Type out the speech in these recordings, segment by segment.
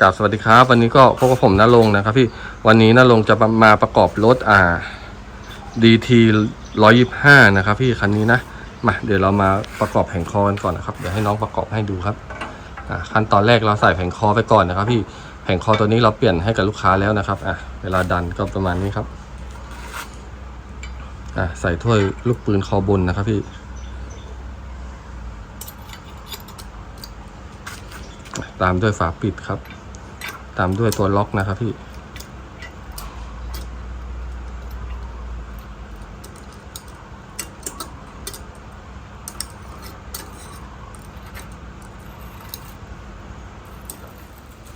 กราบสวัสดีครับ วันนี้ก็พบกับผมนรงนะครับ พี่วันนี้นรงจะมาประกอบรถอ่า DT 125 นะครับ พี่คันนี้นะมาเดี๋ยวเรามาประกอบแผงคอกันก่อนนะครับเดี๋ยวให้น้องประกอบให้ดูครับอ่าขั้นตอนแรกเราใส่แผงคอไปก่อนนะครับ พี่แผงคอตัวนี้เราเปลี่ยนให้กับลูกค้าแล้วนะครับอะเวลาดันก็ประมาณนี้ครับอะใส่ถ้วยลูกปืนคอบนนะครับพี่ตามด้วยฝาปิดครับ ตามด้วยตัวล็อกนะครับพี่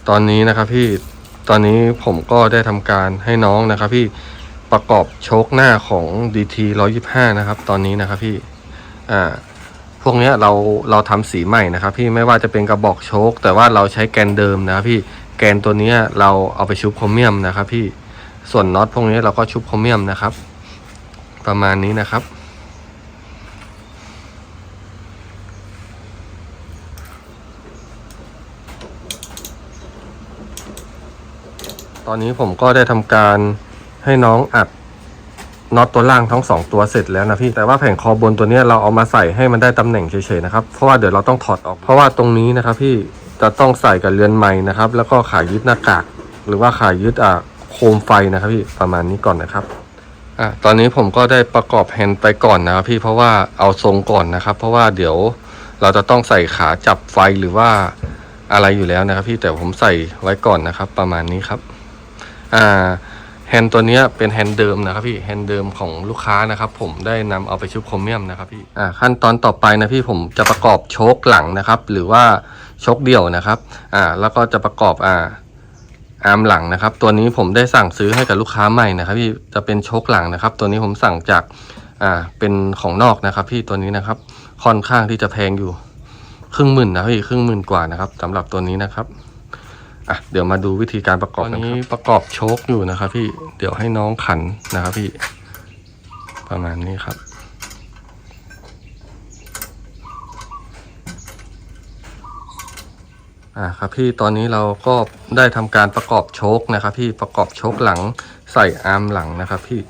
ตอนนี้นะครับพี่ ตอนนี้ผมก็ได้ทำการให้น้องนะครับพี่ประกอบโชคหน้าของ DT 125 นะครับ ตอนนี้นะครับพี่ อ่า พวกเนี้ยเราเราทำสีใหม่นะครับ พี่ไม่ว่าจะเป็นกระบอกโชค แต่ว่าเราใช้แกนเดิมนะครับพี่ แกนตัวนี้เราเอาไปชุบโครเมียมนะครับ พี่ส่วนน็อตพวกนี้เราก็ชุบโครเมียมนะครับ ประมาณนี้นะครับตอนนี้ผมก็ได้ทำการให้น้องอัดน็อตตัวล่างทั้งสองตัวเสร็จแล้วนะพี่แต่ว่าแผงคอบนตัวนี้เราเอามาใส่ให้มันได้ตำแหน่งเฉยๆนะครับเพราะว่าเดี๋ยวเราต้องถอดออกเพราะว่าตรงนี้นะครับพี่ จะต้องใส่กับเรือนไม้นะครับ แล้วก็ขายึดหน้ากาก หรือว่าขายึดอ่าโคมไฟนะครับพี่ประมาณนี้ก่อนนะครับอะตอนนี้ผมก็ได้ประกอบแฮนด์ไปก่อนนะครับพี่เพราะว่าเอาทรงก่อนนะครับ เพราะว่าเดี๋ยวเราจะต้องใส่ขาจับไฟหรือว่าอะไรอยู่แล้วนะครับ พี่แต่ผมใส่ไว้ก่อนนะครับ ประมาณนี้ครับอ่าแฮนด์ตัวนี้เป็นแฮนด์เดิมนะครับพี่แฮนด์เดิมของลูกค้านะครับ ผมได้นำเอาไปชุบโครเมียมนะครับพี่อ่าขั้นตอนต่อไปนะพี่ผมจะประกอบโชคหลังนะครับ หรือว่า ชคเดี่ยวนะครับ อ่า แล้วก็จะประกอบอ่าอาร์มหลังนะครับ ตัวนี้ผมได้สั่งซื้อให้กับลูกค้าใหม่นะครับ พี่จะเป็นชคหลังนะครับ ตัวนี้ผมสั่งจากอ่าเป็นของนอกนะครับ พี่ตัวนี้นะครับ ค่อนข้างที่จะแพงอยู่ครึ่งหมื่นนะพี่ครึ่งหมื่นกว่านะครับสำหรับตัวนี้นะครับอะเดี๋ยวมาดูวิธีการประกอบกันนี้ประกอบโชคอยู่นะครับ พี่เดี๋ยวให้น้องขันนะครับ พี่ ประมาณนี้ครับ อ่าครับพี่ตอนนี้เราก็ได้ทำการประกอบโชคนะครับ พี่ประกอบโชคหลังใส่อาร์มหลังนะครับ พี่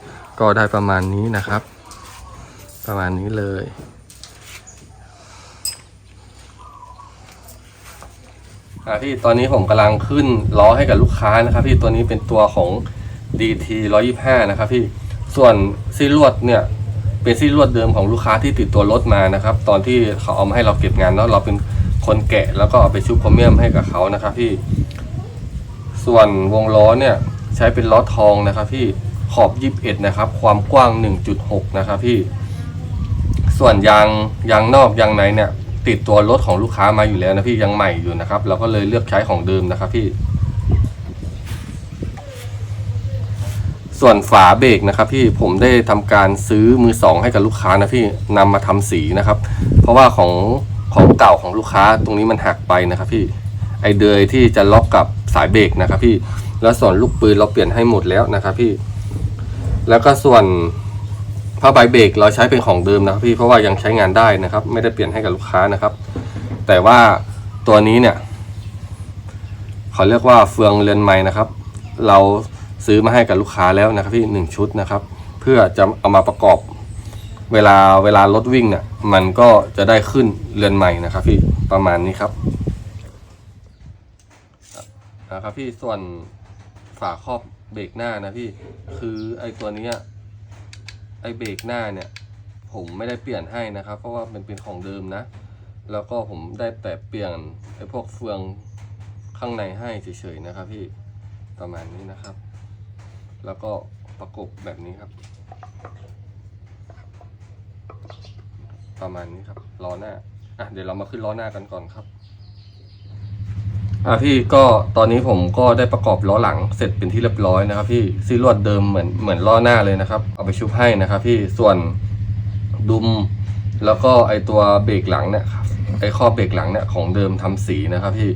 ก็ได้ประมาณนี้นะครับ ประมาณนี้เลยอ่าพี่ตอนนี้ผมกำลังขึ้นล้อให้กับลูกค้านะครับ พี่ตัวนี้เป็นตัวของ DT 125 นะครับ พี่ส่วนซี่ลวดเนี่ยเป็นซี่ลวดเดิมของลูกค้าที่ติดตัวรถมานะครับ ตอนที่เขาเอามาให้เราเก็บงานแล้วเราเป็น คนแกะแล้วก็เอาไปชุบโครเมียมให้กับเขานะครับพี่ ส่วนวงล้อเนี่ยใช้เป็นล้อทองนะครับพี่ขอบ 21 นะครับ ความกว้าง 1.6 นะครับพี่ ส่วนยางยางนอกยางในเนี่ย ติดตัวรถของลูกค้ามาอยู่แล้วนะพี่ยังใหม่อยู่นะครับเราก็เลยเลือกใช้ของเดิมนะครับพี่ ส่วนฝาเบรกนะครับ พี่ผมได้ทำการซื้อมือสองให้กับลูกค้านะพี่นำมาทำสีนะครับ เพราะว่าของ ของเก่าของลูกค้าตรงนี้มันหักไปนะครับพี่ไอเดยที่จะล็อกกับสายเบรกนะครับพี่แล้วส่วนลูกปืนเราเปลี่ยนให้หมดแล้วนะครับพี่ แล้วก็ส่วนผ้าใบเบรกเราใช้เป็นของเดิมนะครับพี่เพราะว่ายังใช้งานได้นะครับ ไม่ได้เปลี่ยนให้กับลูกค้านะครับ แต่ว่าตัวนี้เนี่ยเขาเรียกว่าเฟืองเรือนไม้นะครับ เราซื้อมาให้กับลูกค้าแล้วนะครับพี่หนึ่งชุดนะครับ เพื่อจะเอามาประกอบเวลาเวลารถวิ่งเนี่ย มันก็จะได้ขึ้นเรือนใหม่นะครับ พี่ประมาณนี้ครับนะครับพี่ส่วนฝาครอบเบรกหน้านะพี่คือไอตัวนี้ไอเบรกหน้าเนี่ย ผมไม่ได้เปลี่ยนให้นะครับ เพราะว่ามันเป็นของเดิมนะ แล้วก็ผมได้แต่เปลี่ยนไอพวกเฟืองข้างในให้เฉยๆนะครับ พี่ประมาณนี้นะครับ แล้วก็ประกบแบบนี้ครับ ประมาณนี้ครับล้อหน้าอะเดี๋ยวเรามาขึ้นล้อหน้ากันก่อนครับ อะพี่ก็ตอนนี้ผมก็ได้ประกอบล้อหลังเสร็จเป็นที่เรียบร้อยนะครับ พี่ซีลวดเดิมเหมือนเหมือนล้อหน้าเลยนะครับ เอาไปชุบให้นะครับ พี่ส่วนดุมแล้วก็ไอตัวเบรกหลังเนี่ยครับไอข้อเบรกหลังเนี่ยของเดิมทำสีนะครับ พี่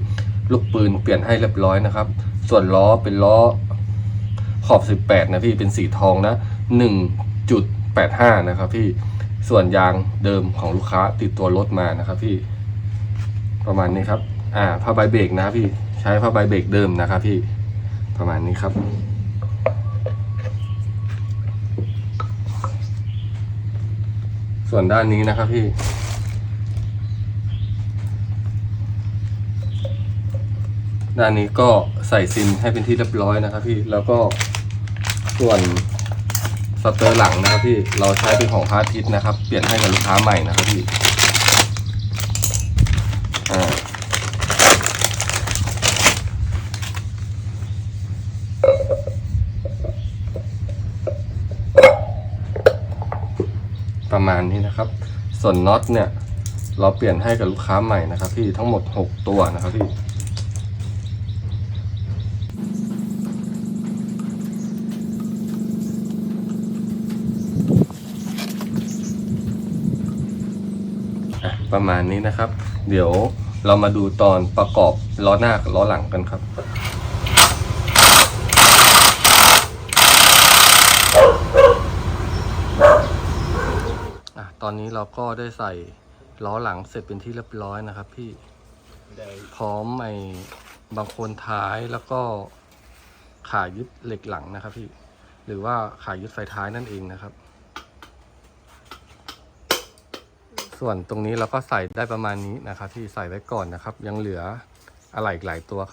ลูกปืนเปลี่ยนให้เรียบร้อยนะครับ ส่วนล้อเป็นล้อขอบ 18 นะพี่เป็นสีทองนะ 1.85 นะครับพี่ ส่วนยางเดิมของลูกค้าติดตัวรถมานะครับพี่ ประมาณนี้ครับ อ่าผ้าใบเบรกนะครับพี่ใช้ผ้าใบเบรกเดิมนะครับพี่ประมาณนี้ครับ ส่วนด้านนี้นะครับพี่ด้านนี้ก็ใส่ซิมให้เป็นที่เรียบร้อยนะครับพี่แล้วก็ส่วน สเตอร์หลังนะครับพี่เราใช้เป็นของพาร์ทิสนะครับ เปลี่ยนให้กับลูกค้าใหม่นะครับพี่อ่าประมาณนี้นะครับ ส่วนน็อตเนี่ย เราเปลี่ยนให้กับลูกค้าใหม่นะครับพี่ทั้งหมด 6 ตัวนะครับพี่ อะประมาณนี้นะครับ เดี๋ยวเรามาดูตอนประกอบล้อหน้ากับล้อหลังกันครับ อะตอนนี้เราก็ได้ใส่ล้อหลังเสร็จเป็นที่เรียบร้อยนะครับ พี่พร้อมไอ้บางคนท้ายแล้วก็ขายึดเหล็กหลังนะครับพี่ หรือว่าขายึดไฟท้ายนั่นเองนะครับ ส่วนตรงนี้เราก็ใส่ได้ประมาณนี้นะครับ ที่ใส่ไว้ก่อนนะครับ ยังเหลืออะไรอีกหลายตัวครับ